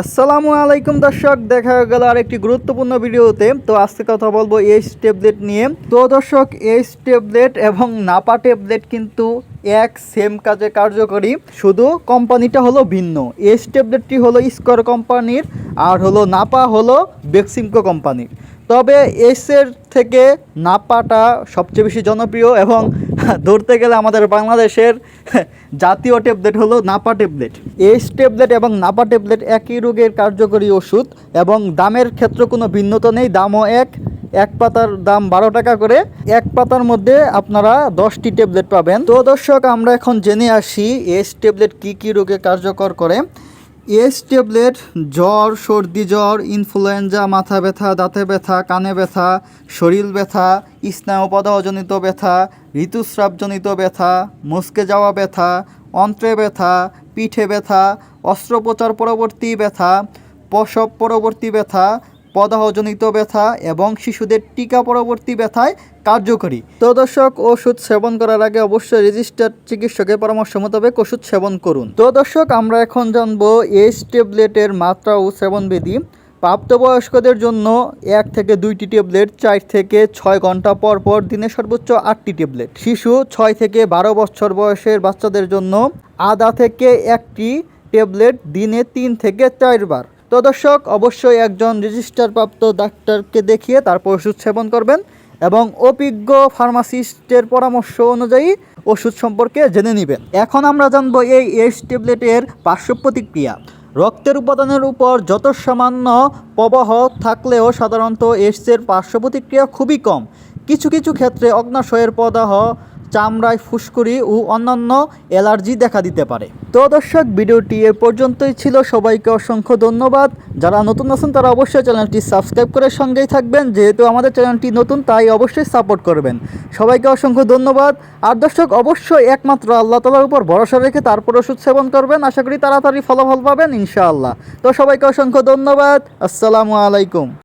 আসসালামু আলাইকুম দর্শক, দেখা গেল আরেকটি গুরুত্বপূর্ণ ভিডিওতে। তো আজকে কথা বলব এইচ ট্যাবলেট নিয়ে। তো দর্শক এইচ ট্যাবলেট এবং নাপা ট্যাবলেট কিন্তু এক সেম কাজে কার্যকরী। শুধু কোম্পানিটা হলো ভিন্ন। এইচ ট্যাবলেটটি হলো স্কোয়ার কোম্পানির আর হলো নাপা হলো বেক্সিমকো কোম্পানির তবে এসের থেকে নাপাটা সবচেয়ে বেশি জনপ্রিয় এবং ধরতে গেলে আমাদের বাংলাদেশের জাতীয় ট্যাবলেট হলো নাপা ট্যাবলেট এইচ ট্যাবলেট এবং নাপা ট্যাবলেট একই রোগের কার্যকরী ওষুধ এবং দামের ক্ষেত্রে কোনো ভিন্নতা নেই। দামও এক এক পাতার দাম বারো টাকা করে। এক পাতার মধ্যে আপনারা দশটি ট্যাবলেট পাবেন। তো দর্শক, আমরা এখন জেনে আসি এস ট্যাবলেট কী কী রোগে কার্যকর করে। এস ট্যাবলেট, জ্বর, সর্দি জ্বর, ইনফ্লুয়েঞ্জা, মাথা ব্যথা, দাঁতে ব্যথা, কানে ব্যথা, শরীর ব্যথা, স্নায়ুপদাহজনিত ব্যথা, ঋতুস্রাবজনিত ব্যথা, মুসকে যাওয়া ব্যথা, অন্ত্রে ব্যথা, পিঠে ব্যথা, অস্ত্রোপচার পরবর্তী ব্যথা, প্রসব পরবর্তী ব্যথা পদাহজনিত ব্যথা এবং শিশুদের টিকা পরবর্তী ব্যথায় কার্যকরী। তো দর্শক, ওষুধ সেবন করার আগে অবশ্যই রেজিস্টার্ড চিকিৎসকের পরামর্শ মোতাবেক ওষুধ সেবন করুন। তো দর্শক, আমরা এখন জানব এইচ ট্যাবলেটের মাত্রা ও সেবনবিধি। প্রাপ্তবয়স্কদের জন্য এক থেকে দুইটি ট্যাবলেট, চার থেকে ছয় ঘণ্টা পর পর দিনে সর্বোচ্চ আটটি ট্যাবলেট। শিশু ছয় থেকে বারো বছর বয়সের বাচ্চাদের জন্য আধা থেকে একটি ট্যাবলেট দিনে তিন থেকে চারবার। তো দর্শক, অবশ্যই একজন রেজিস্টারপ্রাপ্ত ডাক্তারকে দেখিয়ে তারপর ওষুধ সেবন করবেন এবং অভিজ্ঞ ফার্মাসিস্টের পরামর্শ অনুযায়ী ওষুধ সম্পর্কে জেনে নেবেন। এখন আমরা জানব এই এইচ ট্যাবলেটের পার্শ্ব প্রতিক্রিয়া। রক্তের উপাদানের উপর যত সামান্য প্রবাহ থাকলেও সাধারণত এইডসের পার্শ্ব প্রতিক্রিয়া খুবই কম। কিছু কিছু ক্ষেত্রে অগ্নাশয়ের প্রদাহ চামড়ায় ফুসকুড়ি ও অন্যান্য অ্যালার্জি দেখা দিতে পারে। তো দর্শক, ভিডিওটি এ পর্যন্তই ছিল। সবাইকে অসংখ্য ধন্যবাদ। যারা নতুন আছেন, তারা অবশ্যই চ্যানেলটি সাবস্ক্রাইব করে সঙ্গেই থাকবেন। যেহেতু আমাদের চ্যানেলটি নতুন, তাই অবশ্যই সাপোর্ট করবেন। সবাইকে অসংখ্য ধন্যবাদ। আর দর্শক, অবশ্যই একমাত্র আল্লাহ তালার উপর ভরসা রেখে তারপর ওষুধ সেবন করবেন। আশা করি তাড়াতাড়ি ফলাফল পাবেন, ইনশাআল্লাহ। তো সবাইকে অসংখ্য ধন্যবাদ। আসসালামু আলাইকুম।